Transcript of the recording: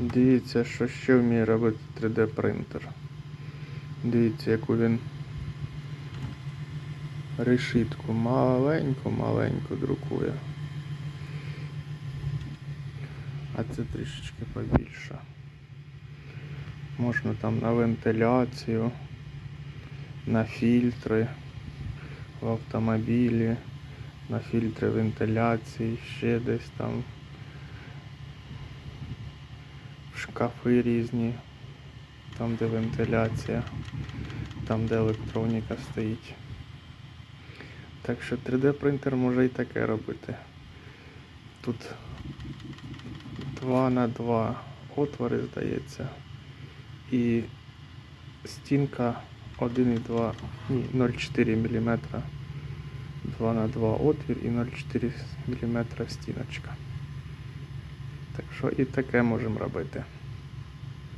Дивіться, що ще вміє робити 3D принтер. Дивіться, яку він решітку маленьку-маленьку друкує. А це трішечки побільше. Можна там на вентиляцію, на фільтри в автомобілі, на фільтри вентиляції, ще десь там шкафи різні, там де вентиляція, там де електроніка стоїть. Так що 3D принтер може і таке робити. Тут 2 на 2 отвори, здається. І стінка 1,2, ні, 0,4 мм. 2 на 2 отвір і 0,4 мм стіночка. Так що і таке можемо робити.